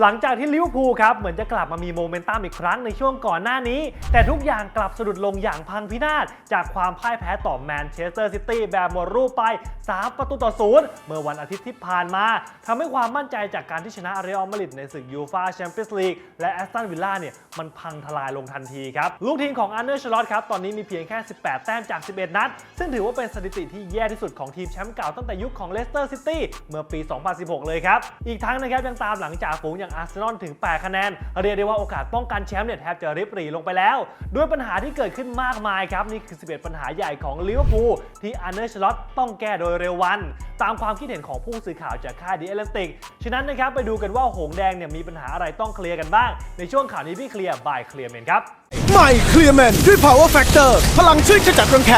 หลังจากที่ลิเวอร์พูลครับ เหมือนจะกลับมามีโมเมนตัมอีกครั้งในช่วงก่อนหน้านี้ แต่ทุกอย่างกลับสะดุดลงอย่างพังพินาศ จากความพ่ายแพ้ต่อแมนเชสเตอร์ซิตี้แบบหมดรูปไป 3 ประตูต่อศูนย์เมื่อวันอาทิตย์ที่ผ่านมาทำให้ความมั่นใจจากการที่ชนะเรอัลมาริดในศึกยูฟาแชมเปี้ยนส์ลีกและแอสตันวิลล่าเนี่ย มันพังทลายลงทันทีครับ ลูกทีมของอันเดอร์ชลอตครับ ตอนนี้มีเพียงแค่ 18 แต้มจาก 11 นัด ซึ่งถือว่าเป็นสถิติที่แย่ที่สุดของทีมแชมป์เก่าตั้งแต่ยุคของเลสเตอร์ซิตี้เมื่อปี 2016 เลยครับ อีกทั้งนะครับยังตามหลังจากฝูงอย่างอาร์เซนอลถึง 8 คะแนน เรียกได้ว่าโอกาสป้องกันแชมป์เนี่ยแทบจะริบหรี่ลงไปแล้ว ด้วยปัญหาที่เกิดขึ้นมากมายครับ นี่คือ 11 ปัญหาใหญ่ของลิเวอร์พูลที่อันเดอร์ชลอตต้องแก้โดยเร็ววัน ตามความคิดเห็นของผู้สื่อข่าวจากค่ายดีเอลติกฉะนั้นนะครับไปดูกันว่าหงแดงเนี่ยมีปัญหาอะไรต้องเคลียร์กันบ้าง ในช่วงข่าวนี้พี่เคลียร์บายเคลียร์เมนครับใหม่เคลียร์แมนด้วย Power Factor พลังช่วยขจัดรังแค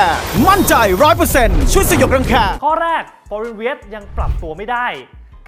มั่นใจ 100%ช่วยสยบรังแคข้อแรกฟอร์เรนเวียยังปรับตัวไม่ได้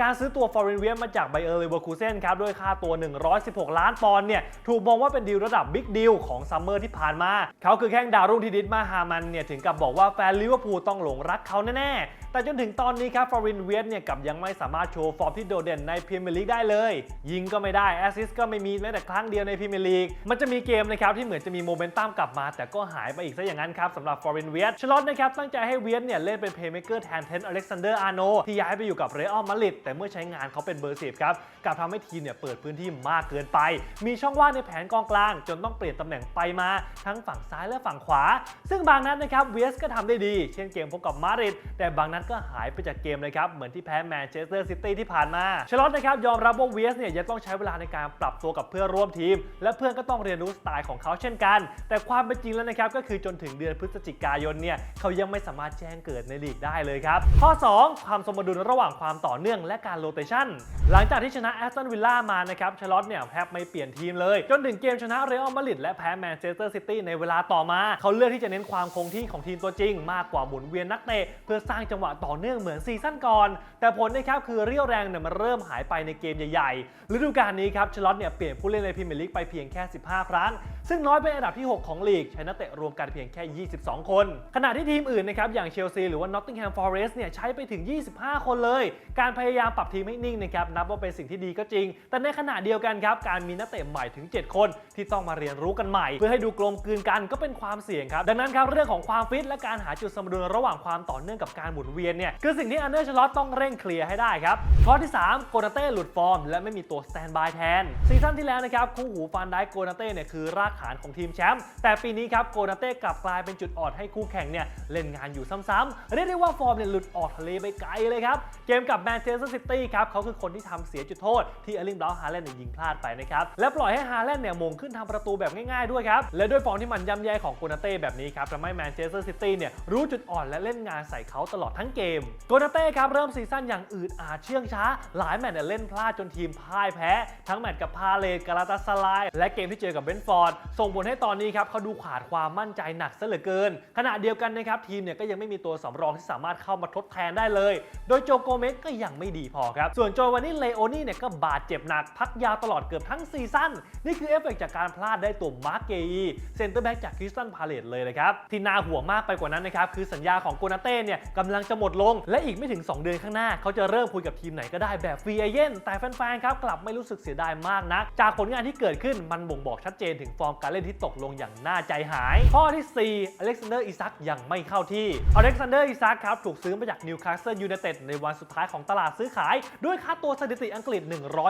การซื้อตัวฟอร์เรนเวียมาจากไบเออร์เลเวอร์คูเซนครับด้วยค่าตัว 116 ล้านปอนด์เนี่ยถูกมองว่าเป็นดีลระดับบิ๊กดีลของซัมเมอร์ที่ผ่านมา เขาคือแข้งดาวรุ่งที่ดิสมาฮามันเนี่ยถึงกับบอกว่าแฟนลิเวอร์พูลต้องหลงรักเขาแน่ๆ แต่จนถึงตอนนี้ครับฟอร์เรนเวียเนี่ยกับยังไม่สามารถโชว์ฟอร์มที่โดดเด่นในพรีเมียร์ลีกได้เลย ยิงก็ไม่ได้แอสซิสก็ไม่มีแม้แต่ครั้งเดียวในพรีเมียร์ลีกมันจะมีเกมนะครับที่เหมือนจะมีโมเมนตัมกลับมา แต่ก็หายไปอีกซะอย่างนั้นครับสำหรับฟอร์เรนเวียชลอตนะครับตั้งใจให้เวียเนี่ยเล่นเป็นเพลย์เม k เกอร์แทนเทนอเล็กซานเดอร์อาร์โนที่ย้ายไปอยู่กับเรอัลมาดริดแต่เมื่อใช้งานเขาเป็นเบอร์สิบครับกลับทำให้ทีมเนี่ยเปิดพื้นที่มากเกินไป มีช่องว่างในแผนกองกลาง จนต้องเปลี่ยนตำแหน่งไปมาทั้งฝั่งซ้ายและฝั่งขวา ซึ่งบางนัดนะครับเวียสก็ทำได้ดี เช่นเกมพบกับมาดริดแต่บางนัดก็หายไปจากเกมเลยครับ เหมือนที่แพ้แมนเชสเตอร์ซิตี้ที่ผ่านมาชลอตนะครับยอมรับว่าเวสเนี่ยยังต้องใช้เวลาในการปรับตัวกับเพื่อนร่วมทีม และเพื่อนก็ต้องเรียนรู้สไตล์ของเขาเช่นกัน แต่ความเป็นจริงแล้วนะครับก็คือจนถึงเดือนพฤศจิกายนเนี่ยเขายังไม่สามารถแจ้งเกิดในลีกได้เลยครับข้อ 2 ความสมดุลระหว่างความต่อเนื่องและการโรเตชันหลังจากที่ชนะแอสตันวิลล่ามานะครับชลอตเนี่ยแทบไม่เปลี่ยนทีมเลย จนถึงเกมชนะเรอัลมาดริดและแพ้แมนเชสเตอร์ซิตี้ในเวลาต่อมา เขาเลือกที่จะเน้นความคงที่ของทีมตัวจริง มากกว่าหมุนเวียนนักเตะเพื่อสร้างจังหวะต่อเนื่องเหมือนซีซั่นก่อน แต่ผลนะครับคือเรี่ยวแรงเนี่ยมันเริ่มหายไปในเกมใหญ่ๆฤดูกาลนี้ครับชลอตเนี่ยเปลี่ยนผู้เล่นในพรีเมียร์ลีกไปเพียงแค่ 15 ครั้ง ซึ่งน้อยเป็นอันดับที่ 6 ของลีก ใช้นักเตะรวมกันเพียงแค่ 22 คน ขณะที่ทีมอื่นนะครับอย่างเชลซีหรือว่า Nottingham Forest เนี่ยใช้ไปถึง 25 คนเลย การพยายามปรับทีมให้นิ่งนะครับนับว่าเป็นสิ่งที่ดีก็จริง แต่ในขณะเดียวกันครับการมีนักเตะใหม่ถึง 7 คนที่ต้องมาเรียนรู้กันใหม่ เพื่อให้ดูกลมกลืนกันก็เป็นความเสี่ยงครับดังนั้นครับเรื่องของความฟิตและการหาจุดสมดุลระหว่างความต่อเนื่องกับการหมุนเวียนเนี่ยคือสิ่งที่อันเดอร์ชลอตต้องเร่งเคลียร์ให้ได้ครับข้อที่ 3 โกนาเต้หลุดฟอร์ม และไม่มีตัวสแตนบายแทนซีซั่นที่แล้วนะครับคู่หูฟานได้โกนาเต้เนี่ยคือรากฐานของทีมแชมป์แต่ปีนี้ครับโกนาเต้กลับกลายเป็นจุดอ่อนให้คู่แข่งเนี่ยเล่นงานอยู่ซ้ำๆเรียกได้ว่าฟอร์มเนี่ยหลุดออกทะเลไปไกลเลยครับเกมกับแมนเชสเตอร์ซิตี้ครับเขาคือคนที่ทำเสียจุดโทษที่เอลิงบราวน์ฮาแลนด์ยิงพลาดไปนะครับและปล่อยให้ฮาแลนด์เนี่ยมงขึ้นทำประตูแบบง่ายๆด้วยครับและด้วยฟอร์มที่มันย่ำแย่ของโกนาเต้แบบนี้ครับทำให้แมนเชสเตอร์ซิตี้เนี่ยรู้จุดอ่อนและเล่นงานใส่เขาตลอดทั้งเกม โกนาเต้ครับเริ่มซีซั่นอย่างอืดอาดเชื่องช้า หลายแมตช์เนี่ยเล่นพลาดจนทีมพ่ายแพ้ ทั้งแมตช์กับพาเลกาลาตาสลาย และเกมที่เจอกับเบนฟอร์ด ส่งผลให้ตอนนี้ครับเขาดูขาดความมั่นใจหนักซะเหลือเกิน ขณะเดียวกันนะครับทีมเนี่ยก็ยังไม่มีตัวสำรองที่สามารถเข้ามาทดแทนได้เลย โดยโจโกเมสก็ยังไม่ดีพอครับ ส่วนโจวานิเลโอนี่เนี่ยก็บาดเจ็บหนักพักยาวตลอดเกือบทั้งซีซั่น นี่คือเอฟเฟกจากการพลาดได้ตัวมาร์กเกอีเซนเตอร์แบ็กจากคริสตันพาเลตเลยนะครับ ที่น่าห่วงมากไปกว่านั้นนะครับคือสัญญาของโกนาเต้เนี่ยกำลังจะหมดลง และอีกไม่ถึง 2 เดือนข้างหน้า เขาจะเริ่มคุยกับทีมไหนก็ได้แบบฟรีเอเย่นแต่แฟนๆครับกลับไม่รู้สึกเสียดายมากนัก จากผลงานที่เกิดขึ้นมันบ่งบอกชัดเจนถึงฟอร์มการเล่นที่ตกลงอย่างน่าใจหาย ข้อที่ 4 อเล็กซานเดอร์อิซักยังไม่เข้าที่ อเล็กซานเดอร์อิซักครับถูกซื้อมาจากนิวคาสเซิลยูไนเต็ดในวันสุดท้ายของตลาดซื้อขาย ด้วยค่าตัวสถิติอังกฤษ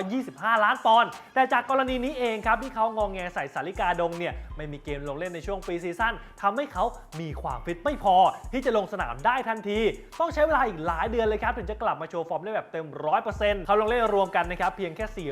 125 ล้านปอนด์แต่จากกรณีนี้เองครับที่เขางองแงใส่สาริกาดงเนี่ยไม่มีเกมลงเล่นในช่วงปีซีซั่นทำให้เขามีความฟิตไม่พอ ที่จะลงสนามได้ทันทีต้องใช้เวลาอีกหลายเดือนเลยครับ ถึงจะกลับมาโชว์ฟอร์มได้แบบเต็ม 100%เขาลงเล่นรวมกันนะครับ เพียงแค่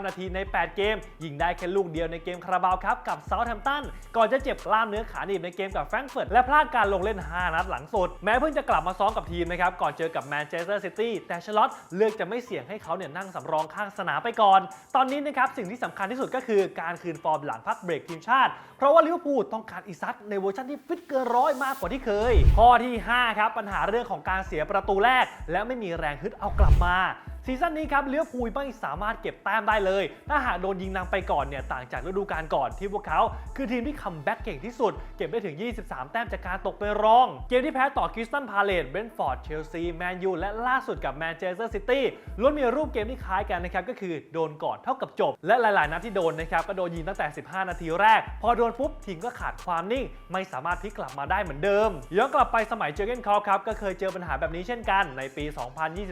429 นาทีใน 8 เกม ยิงได้แค่ลูกเดียวในเกมคาราบาวครับ กับเซาท์แฮมป์ตัน ก่อนจะเจ็บกล้ามเนื้อขาหนีบในเกมกับแฟรงก์เฟิร์ตและพลาดการลงเล่น 5 นัดหลังสุด แม้เพิ่งจะกลับมาซ้อมกับทีมนะครับก่อนเจอกับแมนเชสเตอร์ซิตี้แต่ชลอตเลือกจะไม่เสี่ยงให้เขาเนี่ยนั่งสำรองข้างสนามไปก่อน ตอนนี้นะครับสิ่งที่สำคัญที่สุดก็คือการคืนฟอร์มหลังพักเบรกทีมชาติ เพราะว่าลิเวอร์พูลต้องการอิซักในเวอร์ชันที่ฟิตเกินร้อยมากกว่าที่เคย ข้อที่ 5 ครับปัญหาเรื่องื่องของการเสียประตูแรก และไม่มีแรงฮึดเอากลับมา ซีซั่นนี้ครับเลี้ยวพูลไม่สามารถเก็บแต้มได้เลย ถ้าหากโดนยิงนำไปก่อนเนี่ยต่างจากฤดูกาลก่อนที่พวกเขา คือทีมที่คัมแบ็กเก่งที่สุด เก็บได้ถึง 23 แต้มจากการตกเป็นรอง เกมที่แพ้ต่อคริสตันพาเลตเบนฟอร์ดเชลซีแมนยูและล่าสุดกับแมนเชสเตอร์ซิตี้ล้วนมีรูปเกมที่คล้ายกันนะครับก็คือโดนก่อนเท่ากับจบ และหลาย ๆ นัดที่โดนนะครับก็โดนยิงตั้งแต่ 15 นาทีแรก พอโดนปุ๊บทีมก็ขาดความนิ่ง ไม่สามารถพลิกกลับมาได้เหมือนเดิมย้อนกลับไปสมัยเจอเกนคอปครับก็เคยเจอปัญหาแบบนี้เช่นกันในปี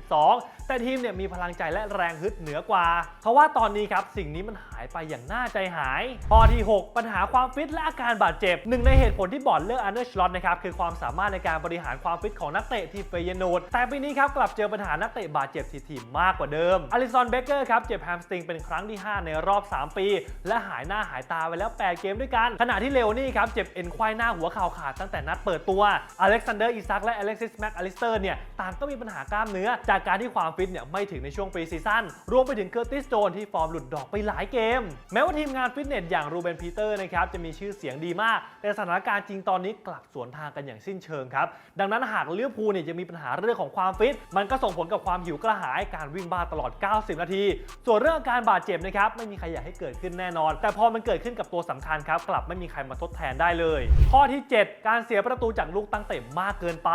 2022 แต่ทีมเนี่ยมีพลังใจและแรงฮึดเหนือกว่า เพราะว่าตอนนี้ครับสิ่งนี้มันหายไปอย่างน่าใจหายพอที่ 6 ปัญหาความฟิตและอาการบาดเจ็บหนึ่งในเหตุผลที่บอร์ดเลือกอันเดอร์ชลอตนะครับคือความสามารถในการบริหารความฟิตของนักเตะที่เฟยโนดแต่ปีนี้ครับกลับเจอปัญหานักเตะบาดเจ็บทีมมากกว่าเดิมอลิซอนเบเกอร์ครับเจ็บแฮมสตริงเป็นครั้งที่ 5 ในรอบ 3 ปี และหายหน้าหายตาไปแล้ว 8 เกมด้วยกัน ขณะที่เลโอนี่ครับเจ็บเอ็นควายหน้าหัวเข่าขาดตั้งแต่นัดเปิดตัวอเล็กซานเดอร์อิซักและอเล็กซิสแม็กอลิสเตอร์เนี่ยต่างก็มีปัญหากล้ามเนื้อจากการที่ความฟิตเนี่ยไม่ถึงในช่วงปรีซีซั่นรวมไปถึงเคอร์ติสโจนที่ฟอร์มหลุดดอกไปหลายเกม แม้ว่าทีมงานฟิตเนสอย่างรูเบนพีเตอร์นะครับจะมีชื่อเสียงดีมาก แต่สถานการณ์จริงตอนนี้กลับสวนทางกันอย่างสิ้นเชิงครับ ดังนั้นหากเลี้ยวภูเนี่ยจะมีปัญหาเรื่องของความฟิต มันก็ส่งผลกับความหิวกระหายการวิ่งบ้าตลอด 90 นาที ส่วนเรื่องอาการบาดเจ็บนะครับไม่มีใครอยากให้เกิดขึ้นแน่นอน แต่พอมันเกิดขึ้นกับตัวสำคัญครับกลับไม่มีใครมาทดแทนได้เลย ข้อที่ 7 การเสียประตูจากลูกตั้งเตะมากเกินไป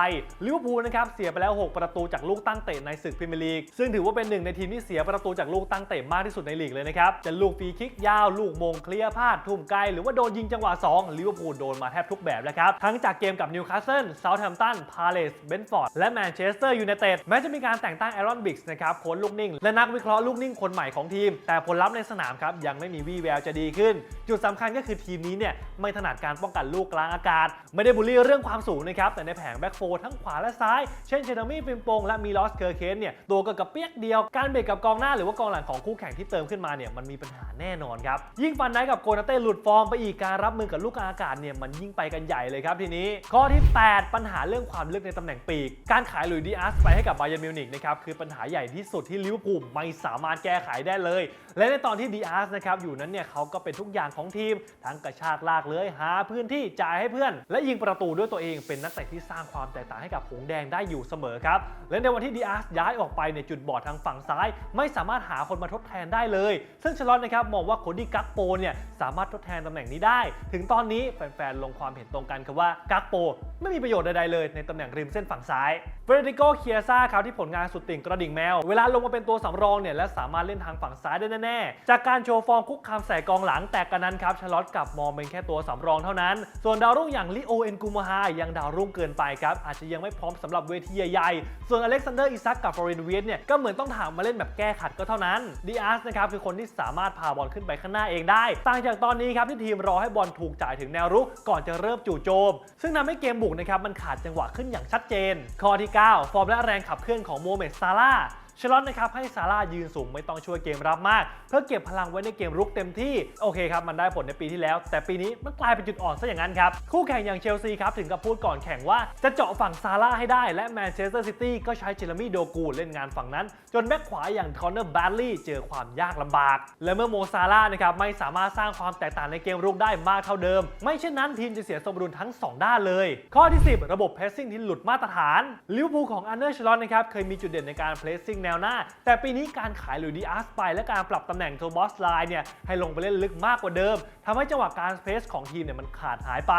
ลิเวอร์พูลนะครับเสียไปแล้ว 6 ประตูจากลูกตั้งเตะในศึกพรีเมียร์ลีกซึ่งถือว่าเป็นหนึ่งในทีมที่เสียประตูจากลูกตั้งเตะมากที่สุดในลีกเลยนะครับ จะลูกฟรีคิกยาว ลูกมงเคลียร์พลาดทุ่มไกล หรือว่าโดนยิงจังหวะ2ลิเวอร์พูลโดนมาแทบทุกแบบแล้วครับ ทั้งจากเกมกับนิวคาสเซิลเซาท์แฮมป์ตันพาเลสเบนฟอร์ดและแมนเชสเตอร์ยูไนเต็ดแม้จะมีการแต่งตั้งแอรอนบิกส์นะครับโค้ชลูกนิ่ง และนักวิเคราะห์ลูกนิ่งคนใหม่ของทีม แต่ผลลัพธ์ในสนามครับยังไม่มีวี่แววจะดีขึ้น จุดสำคัญก็คือทีมนี้เนี่ยไม่ถนัดการป้องกันลูกกลางอากาศ ไม่ได้บูลลี่เรื่องความสูงนะครับแต่ในแผงแบ็กโฟทั้งขวาและซ้าย เช่นเชนามี่ฟิมโปงและมีลอสเคอร์เคนเนี่ยตัวก็กระเปียกเดียว การเบรกกับกองหน้าหรือว่ากองหลังของคู่แข่งที่เติมขึ้นมาเนี่ยมันมีปัญหาแน่นอนครับ ยิ่งฟันไนกับโกนาเต้หลุดฟอร์มไปอีกการรับมือกับลูกอากาศเนี่ยมันยิ่งไปกันใหญ่เลยครับทีนี้ ข้อที่ 8 ปัญหาเรื่องความลึกในตำแหน่งปีก การขายหลุยส์ดีอาร์สไปให้กับบาเยนมิวนิกนะครับคือปัญหาใหญ่ที่สุดที่ลิเวอร์พูลไม่สามารถแก้ไขได้เลย และในตอนที่ดีอาร์สนะครับอยู่นั้นเนี่ยเขาก็เป็นทุกอย่างของทีม ทั้งกระชากลากเลื้อยหาพื้นที่จ่ายให้เพื่อน และยิงประตูด้วยตัวเองเป็นนักเตะที่สร้างความแตกต่างให้กับหงแดงได้อยู่เสมอครับและในวันที่ดีอาสย้ายออกไปในจุดบอดทางฝั่งซ้าย ไม่สามารถหาคนมาทดแทนได้เลย ซึ่งชลอตนะครับมองว่าโคดี้กักโปเนี่ยสามารถทดแทนตำแหน่งนี้ได้ ถึงตอนนี้แฟนๆลงความเห็นตรงกันครับว่ากักโป ไม่มีประโยชน์ใดๆเลยในตำแหน่งริมเส้นฝั่งซ้ายเฟรดิโกเคียซ่าครับที่ผลงานสุดติ่งกระดิ่งแมว เวลาลงมาเป็นตัวสำรองเนี่ยและสามารถเล่นทางฝั่งซ้ายได้แน่ๆ จากการโชว์ฟอร์มคุกคามใส่กองหลังแต่กันนั้นครับชลอตกลับมองเป็นแค่ตัวสำรองเท่านั้น ส่วนดาวรุ่งอย่างลิโอเอ็นกูมาฮายังดาวรุ่งเกินไปครับอาจจะยังไม่พร้อมสำหรับเวทีใหญ่ๆส่วนอเล็กซานเดอร์อิซักกับฟอรินเวียสเนี่ยก็เหมือนต้องถามมาเล่นแบบแก้ขัดก็เท่านั้นดีอาร์สนะครับคือคนที่สามารถพาบอลขึ้นไปข้างหน้าเองได้ ต่างจากตอนนี้ครับที่ทีมรอให้บอลถูกจ่ายถึงแนวรุกก่อนจะเริ่มจู่โจม ซึ่งทำให้เกมบุกนะครับมันขาดจังหวะขึ้นอย่างชัดเจน ข้อที่ 9 ฟอร์มและแรงขับเคลื่อนของโมเมดซาร่า ห์ชลอตนะครับให้ซาร่ายืนสูงไม่ต้องช่วยเกมรับมาก เพื่อเก็บพลังไว้ในเกมรุกเต็มที่ โอเคครับ มันได้ผลในปีที่แล้ว แต่ปีนี้มันกลายเป็นจุดอ่อนซะอย่างนั้นครับ คู่แข่งอย่างเชลซีครับถึงกับพูดก่อนแข่งว่าจะเจาะฝั่งซาร่าให้ได้และแมนเชสเตอร์ซิตี้ก็ใช้เจเรมี่โดกูเล่นงานฝั่งนั้น จนแบ็คขวาอย่างคอนเนอร์แบดลี่เจอความยากลำบาก และเมื่อโมซาร่านะครับไม่สามารถสร้างความแตกต่างในเกมรุกได้มากเท่าเดิม ไม่เช่นนั้นทีมจะเสียสมดุลทั้ง 2 ด้านเลย ข้อที่ 10 ระบบเพรสซิ่งที่หลุดมาตรฐานลิเวอร์พูลของอันเดอร์ชลอตนะครับเคยมีจุดเด่นในการเพรสซิ่งแนวหน้า แต่ปีนี้การขายหลุยดีอาร์สไปและการปรับตำแหน่งโทบอสไลน์เนี่ยให้ลงไปเล่นลึกมากกว่าเดิมทำให้จังหวะการเพรสของทีมเนี่ยมันขาดหายไป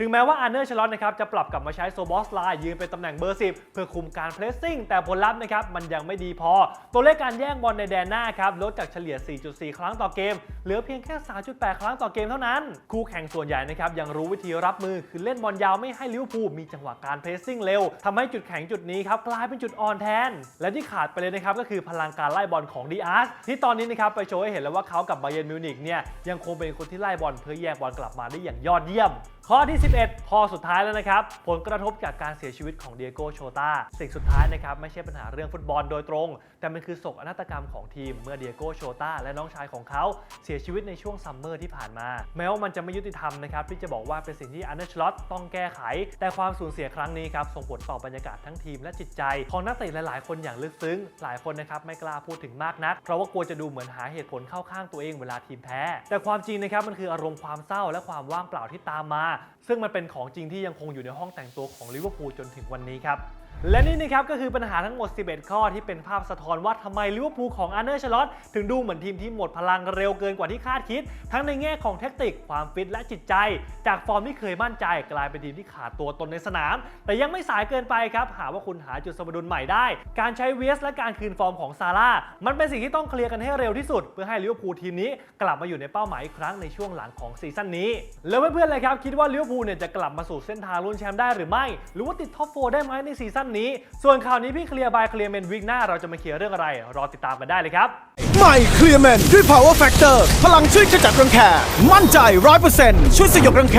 ถึงแม้ว่าอันเนอร์ชลอตนะครับจะปรับกลับมาใช้โซบอสไลน์ยืนเป็นตำแหน่งเบอร์ 10 เพื่อคุมการเพรสซิ่งแต่ผลลัพธ์นะครับมันยังไม่ดีพอ ตัวเลขการแย่งบอลในแดนหน้าครับลดจากเฉลี่ย 4.4 ครั้งต่อเกม เหลือเพียงแค่ 3.8 ครั้งต่อเกมเท่านั้น คู่แข่งส่วนใหญ่นะครับยังรู้วิธีรับมือคือเล่นบอลยาวไม่ให้ลิเวอร์พูลมีจังหวะการเพรสซิ่งเร็วทำให้จุดแข็งจุดนี้ครับกลายเป็นจุดอ่อนแทน และที่ขาดไปเลยนะครับก็คือพลังการไล่บอลของดีอาร์สที่ตอนนี้นะครับไปโชว์ให้เห็นแล้วว่าเขากับบาเยิร์นมิวนิกเนี่ยยังคงเป็นคนที่ไล่บอลเพื่อแยกบอลกลับมาได้อย่างยอดเยี่ยม ข้อที่11 ข้อสุดท้ายแล้วนะครับ ผลกระทบจากการเสียชีวิตของเดียโกโชตาสิ่งสุดท้ายนะครับ ไม่ใช่ปัญหาเรื่องฟุตบอลโดยตรง แต่มันคือโศกนาฏกรรมของทีม เมื่อเดียโกโชตาและน้องชายของเขาเสียชีวิตในช่วงซัมเมอร์ที่ผ่านมา แม้ว่ามันจะไม่ยุติธรรมนะครับที่จะบอกว่าเป็นสิ่งที่อันเดอร์ชลอตต้องแก้ไข แต่ความสูญเสียครั้งนี้ครับส่งผลต่อบรรยากาศทั้งทีมและจิตใจ ของนักเตะหลาย ๆ คนอย่างลึกซึ้ง หลายคนนะครับไม่กล้าพูดถึงมากนัก เพราะว่ากลัวจะดูเหมือนหาเหตุผลเข้าข้างตัวเองเวลาทีมแพ้ แต่ความจริงนะครับมันคืออารมณ์ความเศร้าและความว่างเปล่าที่ตามมา ซึ่งมันเป็นของจริงที่ยังคงอยู่ในห้องแต่งตัวของลิเวอร์พูลจนถึงวันนี้ครับ และนี่นะครับก็คือปัญหาทั้งหมด 11 ข้อที่เป็นภาพสะท้อนว่าทำไมลิเวอร์พูลของอาร์เนอร์ชลอตถึงดูเหมือนทีมที่หมดพลังเร็วเกินกว่าที่คาดคิด ทั้งในแง่ของแท็กติก ความฟิตและจิตใจ จากฟอร์มที่เคยมั่นใจ กลายเป็นทีมที่ขาดตัวตนในสนาม แต่ยังไม่สายเกินไปครับ หาว่าคุณหาจุดสมดุลใหม่ได้ การใช้เวสและการคืนฟอร์มของซาร่ามันเป็นสิ่งที่ต้องเคลียร์กันให้เร็วที่สุด เพื่อให้ลิเวอร์พูลทีมนี้ กลับมาอยู่ในเป้าหมายอีกครั้งในช่วงหลังของซีซั่นนี้แล้วเพื่อนๆเลยครับคิดว่าลิเวอร์พูลเนี่ยจะกลับมาสู่เส้นทางลุ้นแชมป์ได้หรือไม่ หรือว่าติดท็อปโฟได้ไหมในซีซั่นนี้ ส่วนข่าวนี้พี่เคลียร์บายเคลียร์เมนวิกหน้าเราจะมาเคลียร์เรื่องอะไร รอติดตามกันได้เลยครับใหม่เคลียร์เมนด้วย Power Factor พลังช่วยขจัดรังแค มั่นใจ 100%ช่วยสยบรังแค